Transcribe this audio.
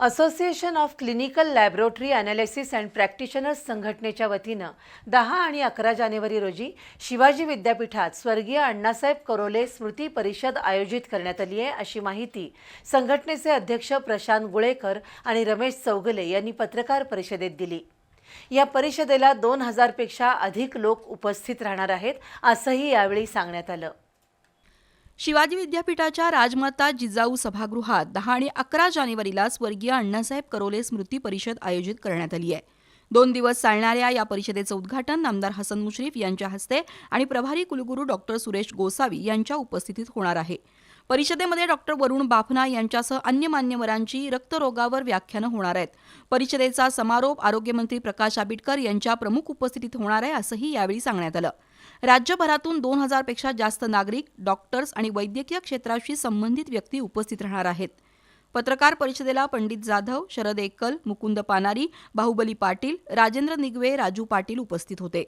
Association of clinical laboratory analysis and practitioners संघटनेच्या वतीनं दहा आणि अकरा जानेवारी रोजी शिवाजी विद्यापीठात स्वर्गीय अण्णासाहेब करोले स्मृती परिषद आयोजित करण्यात आली आहे अशी माहिती संघटनेचे अध्यक्ष प्रशांत गुळेकर आणि रमेश चौगले यांनी पत्रकार परिषदेत दिली. या परिषदेला दोन हजारपेक्षा अधिक लोक उपस्थित राहणार आहेत असंही यावेळी सांगण्यात आलं. शिवाजी विद्यापीठाच्या राजमाता जिजाऊ सभागृहात दहा आणि अकरा जानेवारीला स्वर्गीय अण्णासाहेब करोले स्मृती परिषद आयोजित करण्यात आली आहे. दोन दिवस चालणाऱ्या या परिषदेचं उद्घाटन आमदार हसन मुश्रीफ यांच्या हस्ते आणि प्रभारी कुलगुरू डॉक्टर सुरेश गोसावी यांच्या उपस्थितीत होणार आहे. परिषदेमध्ये डॉक्टर वरुण बाफना यांच्यासह अन्य मान्यवरांची रक्तरोगावर व्याख्यानं होणार आहेत. परिषदेचा समारोप आरोग्यमंत्री प्रकाश आंबेडकर यांच्या प्रमुख उपस्थितीत होणार आहे असंही यावेळी सांगण्यात आलं. राज्यभरातून दोन हजारपेक्षा जास्त नागरिक डॉक्टर्स आणि वैद्यकीय क्षेत्राशी संबंधित व्यक्ती उपस्थित राहणार आहेत. पत्रकार परिषदेला पंडित जाधव शरद एकल मुकुंद पानारी बाहुबली पाटील राजेंद्र निगवे राजू पाटील उपस्थित होते.